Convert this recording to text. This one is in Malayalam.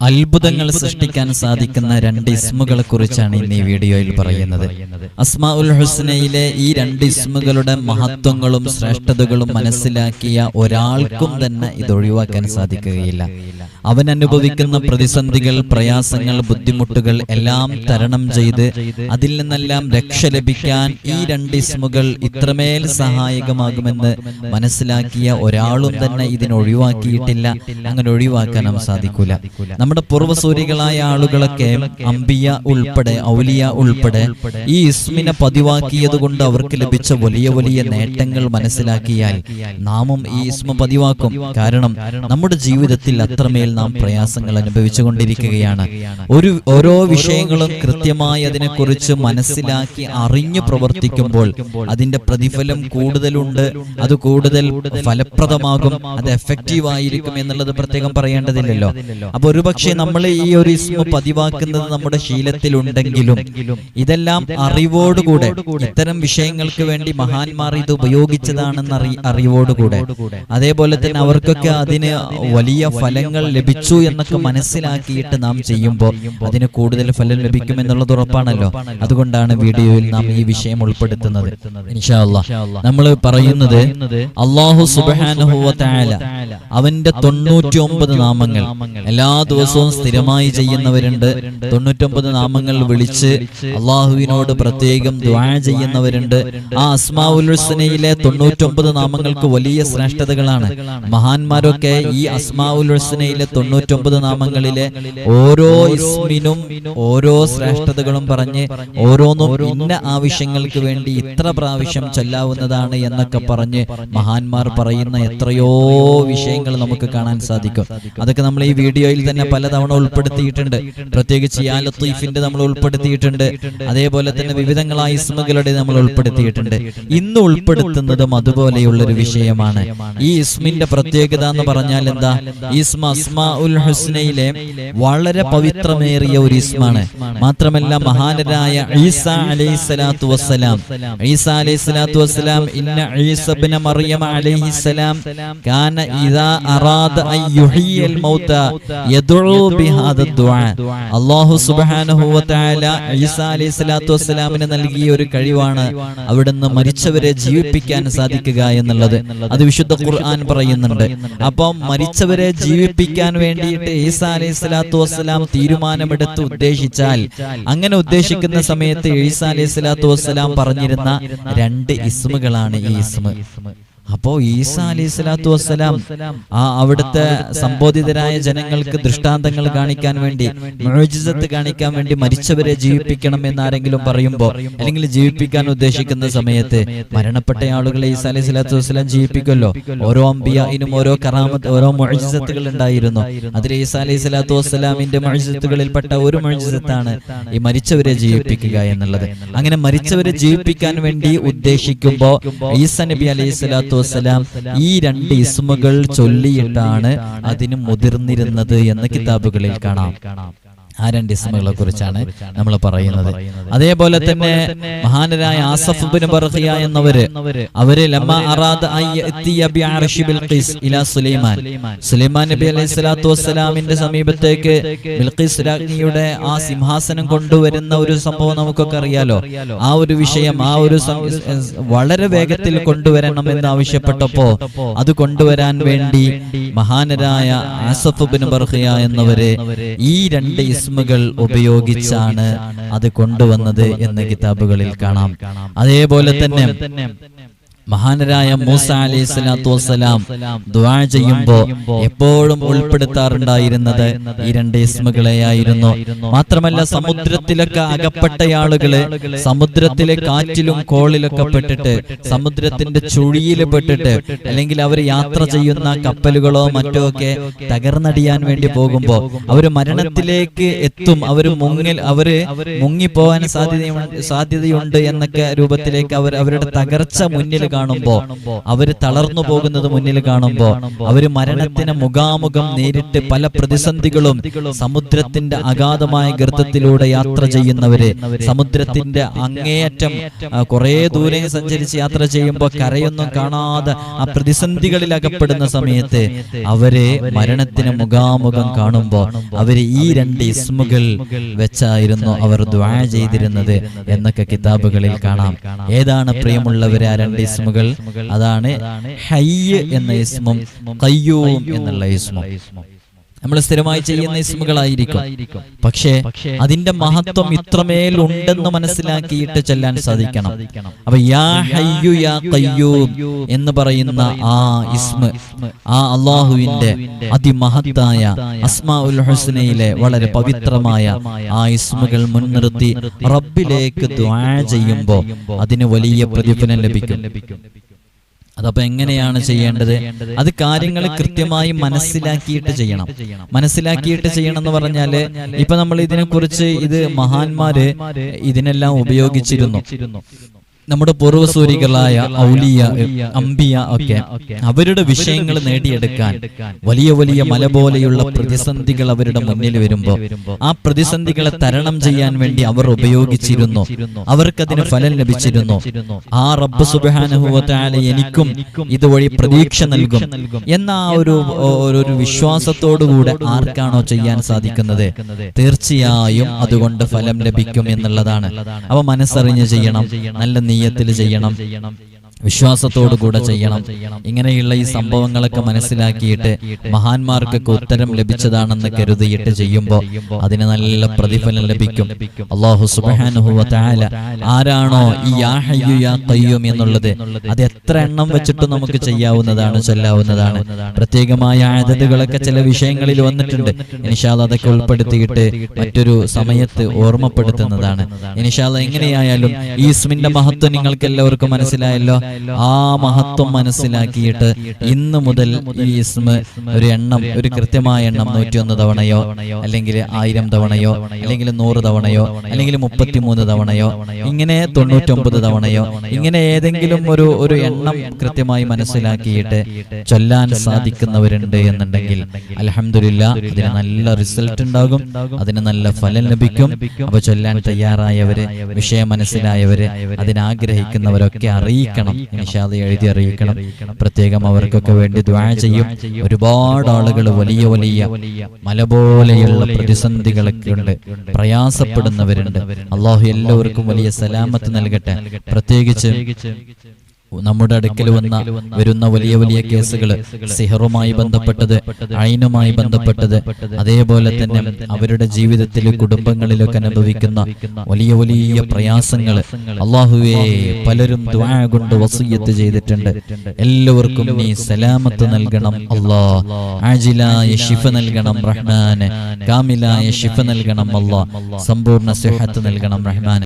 അത്ഭുതങ്ങൾ സൃഷ്ടിക്കാൻ സാധിക്കുന്ന രണ്ട് ഇസ്മുകളെ കുറിച്ചാണ് ഇന്ന് ഈ വീഡിയോയിൽ പറയുന്നത്. അസ്മാ ഉൽ ഹുസ്നയിലെ ഈ രണ്ട് ഇസ്മുകളുടെ മഹത്വങ്ങളും ശ്രേഷ്ഠതകളും മനസ്സിലാക്കിയ ഒരാൾക്കും തന്നെ ഇത് ഒഴിവാക്കാൻ സാധിക്കുകയില്ല. അവൻ അനുഭവിക്കുന്ന പ്രതിസന്ധികൾ പ്രയാസങ്ങൾ ബുദ്ധിമുട്ടുകൾ എല്ലാം തരണം ചെയ്ത് അതിൽ നിന്നെല്ലാം രക്ഷ ലഭിക്കാൻ ഈ രണ്ട് ഇസ്മുകൾ ഇത്രമേൽ സഹായകമാകുമെന്ന് മനസ്സിലാക്കിയ ഒരാളും തന്നെ ഇതിനൊഴിവാക്കിയിട്ടില്ല അങ്ങനെ അങ്ങനെ ഒഴിവാക്കാനും സാധിക്കൂല. നമ്മുടെ പൂർവസൂരികളായ ആളുകളൊക്കെ അമ്പിയ ഉൾപ്പെടെ ഔലിയ ഉൾപ്പെടെ ഈ ഇസ്മിനെ പതിവാക്കിയത് കൊണ്ട് അവർക്ക് ലഭിച്ച വലിയ വലിയ നേട്ടങ്ങൾ മനസ്സിലാക്കിയാൽ നാമും ഈ ഇസ്മ പതിവാക്കും. കാരണം നമ്മുടെ ജീവിതത്തിൽ അത്രമേൽ നാം പ്രയാസങ്ങൾ അനുഭവിച്ചു കൊണ്ടിരിക്കുകയാണ് ഒരു ഓരോ വിഷയങ്ങളും കൃത്യമായി അതിനെക്കുറിച്ച് മനസ്സിലാക്കി അറിഞ്ഞു പ്രവർത്തിക്കുമ്പോൾ അതിന്റെ പ്രതിഫലം കൂടുതലുണ്ട്. അത് കൂടുതൽ ഫലപ്രദമാകും. അത് എഫക്റ്റീവ് ആയിരിക്കും എന്നുള്ളത് പ്രത്യേകം പറയേണ്ടതില്ലല്ലോ. അപ്പൊ ഒരുപക്ഷെ നമ്മൾ ഈ ഒരു ഇസ്മ പതിവാക്കുന്നത് നമ്മുടെ ശീലത്തിലുണ്ടെങ്കിലും ഇതെല്ലാം അറിവോടുകൂടെ ഇത്തരം വിഷയങ്ങൾക്ക് വേണ്ടി മഹാന്മാർ ഇത് ഉപയോഗിച്ചതാണെന്ന് അറി അറിവോടുകൂടെ. അതേപോലെ തന്നെ അവർക്കൊക്കെ അതിന് വലിയ ഫലങ്ങൾ ലഭിച്ചു എന്നൊക്കെ മനസ്സിലാക്കിയിട്ട് നാം ചെയ്യുമ്പോൾ അതിന് കൂടുതൽ ഫലം ലഭിക്കും എന്നുള്ളത് ഉറപ്പാണല്ലോ. അതുകൊണ്ടാണ് വീഡിയോയിൽ നാം ഈ വിഷയം ഉൾപ്പെടുത്തുന്നത്. നമ്മൾ പറയുന്നത് അള്ളാഹു സുബാനുഹുവ അവന്റെ തൊണ്ണൂറ്റി ഒമ്പത് നാമങ്ങൾ. എല്ലാ ദിവസവും സ്ഥിരമായി ചെയ്യുന്നവരുണ്ട്. തൊണ്ണൂറ്റൊമ്പത് നാമങ്ങൾ വിളിച്ച് അള്ളാഹുവിനോട് പ്രത്യേകം ദ്വാ ചെയ്യുന്നവരുണ്ട്. ആ അസ്മാഉൽ ഹുസ്നയിലെ തൊണ്ണൂറ്റൊമ്പത് നാമങ്ങൾക്ക് വലിയ ശ്രേഷ്ഠതകളാണ്. മഹാന്മാരൊക്കെ ഈ അസ്മാഉൽ ഹുസ്നയിലെ തൊണ്ണൂറ്റൊമ്പത് നാമങ്ങളിലെ ഓരോ ഇസ്മിനും ഓരോ ശ്രേഷ്ഠതകളും പറഞ്ഞ് ഓരോന്നും ഇന്ന ആവശ്യങ്ങൾക്ക് വേണ്ടി ഇത്ര പ്രാവശ്യം ചൊല്ലാവുന്നതാണ് എന്നൊക്കെ പറഞ്ഞ് മഹാന്മാർ പറയുന്ന എത്രയോ വിഷയങ്ങൾ നമുക്ക് കാണാൻ സാധിക്കും. അതൊക്കെ നമ്മൾ ഈ വീഡിയോയിൽ തന്നെ പലതവണ ഉൾപ്പെടുത്തിയിട്ടുണ്ട്. പ്രത്യേകിച്ച് യാ ലത്തീഫിന്റെ നമ്മൾ ഉൾപ്പെടുത്തിയിട്ടുണ്ട്. അതേപോലെ തന്നെ വിവിധങ്ങളായ ഇസ്മുകളുടെ നമ്മൾ ഉൾപ്പെടുത്തിയിട്ടുണ്ട്. ഇന്ന് ഉൾപ്പെടുത്തുന്നതും അതുപോലെയുള്ള ഒരു വിഷയമാണ്. ഈ ഇസ്മിന്റെ പ്രത്യേകത എന്ന് പറഞ്ഞാൽ എന്താ? ഇസ്മ അസ്മാ ഉൽ ഹുസ്നയിലെ വളരെ പവിത്രമേറിയ ഒരു ഇസ്മാണ്. മാത്രമല്ല മഹാനരായ ഈസ അലൈഹി സ്വലാത്തു വസ്സലാം. ഈസ അലൈഹി സ്വലാത്തു വസ്സലാം ഇന്ന ഈസബ്ന മറിയം അലൈഹി സലാം കാന ഇദാ അറാദ അൻ മൗത യദ്ഉ ഈസ അലൈഹി സ്വലാത്തു വസ്സലാമിന് നൽകിയ ഒരു കഴിവാണ് അവിടുന്ന് മരിച്ചവരെ ജീവിപ്പിക്കാൻ സാധിക്കുക എന്നുള്ളത്. അത് വിശുദ്ധ ഖുർആൻ പറയുന്നുണ്ട്. അപ്പം മരിച്ചവരെ ജീവിപ്പിക്കാൻ വേണ്ടിയിട്ട് ഈസ അലൈഹി സ്വലാത്തു വസ്സലാം തീരുമാനമെടുത്ത് ഉദ്ദേശിച്ചാൽ അങ്ങനെ ഉദ്ദേശിക്കുന്ന സമയത്ത് ഈസ അലൈഹി സ്വലാത്തു വസ്സലാം പറഞ്ഞിരുന്ന രണ്ട് ഇസ്മുകളാണ് ഈ ഇസ്മ. അപ്പോ ഈസ അലൈഹി സ്വലാത്തു വസ്സലാം ആ അവിടുത്തെ സംബോധിതരായ ജനങ്ങൾക്ക് ദൃഷ്ടാന്തങ്ങൾ കാണിക്കാൻ വേണ്ടി മോജിസത്ത് കാണിക്കാൻ വേണ്ടി മരിച്ചവരെ ജീവിപ്പിക്കണം എന്നാരെങ്കിലും പറയുമ്പോൾ അല്ലെങ്കിൽ ജീവിപ്പിക്കാൻ ഉദ്ദേശിക്കുന്ന സമയത്ത് മരണപ്പെട്ട ആളുകളെ ഈസ അലൈഹി സ്വലാത്തു വസ്സലാം ജീവിപ്പിക്കുമല്ലോ. ഓരോ അമ്പിയായിനും ഓരോ കറാമത്ത് ഓരോ മോജിസത്തുകൾ ഉണ്ടായിരുന്നു. അതിൽ ഈസ അലൈഹി സ്വലാത്തു വസ്സലാമിന്റെ മോജിസത്തുകളിൽപ്പെട്ട ഒരു മോജിസത്താണ് ഈ മരിച്ചവരെ ജീവിപ്പിക്കുക എന്നുള്ളത്. അങ്ങനെ മരിച്ചവരെ ജീവിപ്പിക്കാൻ വേണ്ടി ഉദ്ദേശിക്കുമ്പോ ഈസ നബി അലൈഹി സ്വലാത്തു വസ്സലാം ഈ രണ്ട് ഇസ്മുകൾ ചൊല്ലിയിട്ടാണ് അതിന് മുതിർന്നിരുന്നത് എന്ന് കിതാബുകളിൽ കാണാം. ആ രണ്ട് ഇസ്മുകളെ കുറിച്ചാണ് നമ്മൾ പറയുന്നത്. അതേപോലെ തന്നെ മഹാനരായ ആസഫ് ബിൻ ബർഹിയ എന്നവര് അവർ ലമ്മ അറാദ ഇലാ സുലൈമാൻ. സുലൈമാൻ. നബി അലൈഹി സ്വലാത്തു വസ്സലാമിന്റെ സമീപത്തേക്ക് ബിൽഖീസ് രാജ്ഞിയുടെ ആ സിംഹാസനം കൊണ്ടുവരുന്ന ഒരു സംഭവം നമുക്കൊക്കെ അറിയാലോ. ആ ഒരു വിഷയം ആ ഒരു വളരെ വേഗത്തിൽ കൊണ്ടുവരണം എന്ന് ആവശ്യപ്പെട്ടപ്പോ അത് കൊണ്ടുവരാൻ വേണ്ടി മഹാനരായ ആസഫ് ബിൻ ബർഹിയ എന്നവര് ഈ രണ്ട് ഇസ്മുകൾ ഉപയോഗിച്ചാണ് അത് കൊണ്ടുവന്നത് എന്ന് കിതാബുകളിൽ കാണാം. അതേപോലെ തന്നെ മഹാനരായ മൂസ അലൈഹി സ്വലാത്തു വസ്സലാം ദുആ ചെയ്യുമ്പോൾ എപ്പോഴും ഉൾപ്പെടുത്താറുണ്ടായിരുന്നത് ഈ രണ്ട് ഇസ്മുകളെയായിരുന്നു. മാത്രമല്ല സമുദ്രത്തിലൊക്കെ അകപ്പെട്ട ആളുകൾ സമുദ്രത്തിലെ കാറ്റിലും കോളിലൊക്കെ പെട്ടിട്ട് സമുദ്രത്തിന്റെ ചുഴിയിൽ പെട്ടിട്ട് അല്ലെങ്കിൽ അവർ യാത്ര ചെയ്യുന്ന കപ്പലുകളോ മറ്റോ ഒക്കെ തകർന്നടിയാൻ വേണ്ടി പോകുമ്പോ അവർ മരണത്തിലേക്ക് എത്തും. അവർ മുങ്ങിൽ അവർ മുങ്ങിപ്പോവാൻ സാധ്യതയുണ്ട് സാധ്യതയുണ്ട് എന്നൊക്കെ രൂപത്തിലേക്ക് അവർ അവരുടെ തകർച്ച മുന്നിൽ കാണുമ്പോ അവർ തളർന്നു പോകുന്നത് മുന്നിൽ കാണുമ്പോ അവർ മരണത്തിന് മുഖാമുഖം നേരിട്ട് പല പ്രതിസന്ധികളും സമുദ്രത്തിന്റെ അഗാധമായ ഗർത്തത്തിലൂടെ യാത്ര ചെയ്യുന്നവര് സമുദ്രത്തിന്റെ അങ്ങേയറ്റം കുറെ ദൂരെ സഞ്ചരിച്ച് യാത്ര ചെയ്യുമ്പോൾ കരയൊന്നും കാണാതെ ആ പ്രതിസന്ധികളിൽ അകപ്പെടുന്ന സമയത്ത് അവരെ മരണത്തിന് മുഖാമുഖം കാണുമ്പോ അവർ ഈ രണ്ട് ഇസ്മുകൾ വെച്ചായിരുന്നു അവർ ദ്വാ ചെയ്തിരുന്നത് എന്നൊക്കെ കിതാബുകളിൽ കാണാം. ഏതാണ് പ്രിയമുള്ളവരെ ആ രണ്ട് ഇസ്മുകൾ അതാണ് ഹയ്യ് എന്ന ഇസ്മും കയ്യൂം എന്നുള്ള ഇസ്മും നമ്മൾ സ്ഥിരമായി ചെയ്യുന്ന ഇസ്മുകളായിരിക്കും. പക്ഷേ അതിന്റെ മഹത്വം ഇത്രമേൽ ഉണ്ടെന്ന് മനസ്സിലാക്കിയിട്ട് ചെല്ലാൻ സാധിക്കണം. അപ്പൊ യാ ഹയ്യു യാ കയ്യൂം എന്ന് പറയുന്ന ആ ഇസ്മ ആ അള്ളാഹുവിന്റെ അതിമഹത്തായ അസ്മാ ഉൽ ഹുസ്നയിലെ വളരെ പവിത്രമായ ആ ഇസ്മുകൾ മുൻനിർത്തി റബ്ബിലേക്ക് ദ്വാ ചെയ്യുമ്പോൾ അതിന് വലിയ പ്രതിഫലം ലഭിക്കും. അതപ്പോ എങ്ങനെയാണ് ചെയ്യേണ്ടത്? അത് കാര്യങ്ങൾ കൃത്യമായി മനസ്സിലാക്കിയിട്ട് ചെയ്യണം. മനസ്സിലാക്കിയിട്ട് ചെയ്യണം എന്ന് പറഞ്ഞാൽ ഇപ്പൊ നമ്മൾ ഇതിനെക്കുറിച്ച് ഇത് മഹാന്മാര് ഇതിനെല്ലാം ഉപയോഗിച്ചിരുന്നു. നമ്മുടെ പൂർവസൂരികളായ ഔലിയ അംബിയ ഒക്കെ അവരുടെ വിഷയങ്ങൾ നേടിയെടുക്കാൻ വലിയ വലിയ മല പോലെയുള്ള പ്രതിസന്ധികൾ അവരുടെ മുന്നിൽ വരുമ്പോ ആ പ്രതിസന്ധികളെ തരണം ചെയ്യാൻ വേണ്ടി അവർ ഉപയോഗിച്ചിരുന്നു. അവർക്കതിന് ഫലം ലഭിച്ചിരുന്നു. ആ റബ്ബ് സുബാനുഭവത്തായ എനിക്കും ഇതുവഴി പ്രതീക്ഷ നൽകും. എന്ന ആ ഒരു ഒരു- ഒരു വിശ്വാസത്തോടുകൂടെ ആർക്കാണോ ചെയ്യാൻ സാധിക്കുന്നത്? തീർച്ചയായും അതുകൊണ്ട് ഫലം ലഭിക്കും എന്നുള്ളതാണ്. അവ മനസ്സറിഞ്ഞ് ചെയ്യണം. നല്ല നീയത്തിൽ ചെയ്യണം. വിശ്വാസത്തോടു കൂടെ ചെയ്യണം. ഇങ്ങനെയുള്ള ഈ സംഭവങ്ങളൊക്കെ മനസ്സിലാക്കിയിട്ട് മഹാന്മാർക്കൊക്കെ ഉത്തരം ലഭിച്ചതാണെന്ന് കരുതിയിട്ട് ചെയ്യുമ്പോൾ അതിന് നല്ല പ്രതിഫലം ലഭിക്കും. അള്ളാഹു സുബാനുഹുവ താല ആരാണോ ഈ യാ ഹയ്യു യാ കയ്യും എന്നുള്ളത് അത് എത്ര എണ്ണം വെച്ചിട്ട് നമുക്ക് ചെയ്യാവുന്നതാണ് ചൊല്ലാവുന്നതാണ്. പ്രത്യേകമായ ആയതുകളൊക്കെ ചില വിഷയങ്ങളിൽ വന്നിട്ടുണ്ട്. ഇനിഷാദ് അതൊക്കെ ഉൾപ്പെടുത്തിയിട്ട് മറ്റൊരു സമയത്ത് ഓർമ്മപ്പെടുത്തുന്നതാണ്. ഇനിഷാദ് എങ്ങനെയായാലും ഈ ഇസ്മിന്റെ മഹത്വം നിങ്ങൾക്ക് എല്ലാവർക്കും മനസ്സിലായല്ലോ. ആ മഹത്വം മനസ്സിലാക്കിയിട്ട് ഇന്ന് മുതൽ ഈ ഇസ്മ ഒരു എണ്ണം ഒരു കൃത്യമായ എണ്ണം നൂറ്റിയൊന്ന് തവണയോ അല്ലെങ്കിൽ ആയിരം തവണയോ അല്ലെങ്കിൽ നൂറ് തവണയോ അല്ലെങ്കിൽ മുപ്പത്തിമൂന്ന് തവണയോ ഇങ്ങനെ തൊണ്ണൂറ്റൊമ്പത് തവണയോ ഇങ്ങനെ ഏതെങ്കിലും ഒരു ഒരു എണ്ണം കൃത്യമായി മനസ്സിലാക്കിയിട്ട് ചൊല്ലാൻ സാധിക്കുന്നവരുണ്ട് എന്നുണ്ടെങ്കിൽ അലഹമില്ല അതിന് നല്ല റിസൾട്ട് ഉണ്ടാകും അതിന് നല്ല ഫലം ലഭിക്കും അപ്പൊ ചൊല്ലാൻ തയ്യാറായവര് വിഷയം മനസ്സിലായവര് അതിനാഗ്രഹിക്കുന്നവരൊക്കെ അറിയിക്കണം. നിഷാദ് എഴുതി അറിയിക്കണം. പ്രത്യേകം അവർക്കൊക്കെ വേണ്ടി ദ്വാ ചെയ്യും. ഒരുപാട് ആളുകൾ വലിയ വലിയ മല പോലെയുള്ള പ്രതിസന്ധികളൊക്കെ ഉണ്ട്. പ്രയാസപ്പെടുന്നവരുണ്ട്. അള്ളാഹു എല്ലാവർക്കും വലിയ സലാമത്ത് നൽകട്ടെ. പ്രത്യേകിച്ച് നമ്മുടെ അടുക്കൽ വന്ന വരുന്ന വലിയ വലിയ കേസുകൾ സിഹറുമായി ബന്ധപ്പെട്ടത് അയിനുമായി ബന്ധപ്പെട്ടത് അതേപോലെ തന്നെ അവരുടെ ജീവിതത്തിൽ കുടുംബങ്ങളിലൊക്കെ അനുഭവിക്കുന്ന വലിയ വലിയ പ്രയാസങ്ങൾ അള്ളാഹുവെ പലരും കൊണ്ട് വസൂയത്ത് ചെയ്തിട്ടുണ്ട്. എല്ലാവർക്കും നീ സലാമത്ത് നൽകണം അല്ലാ ആജിലായ ഷിഫ നൽകണം റഹ്മാന്. കാമിലായ ഷിഫ നൽകണം അല്ലാ സമ്പൂർണ സിഹത്ത് നൽകണം റഹ്മാൻ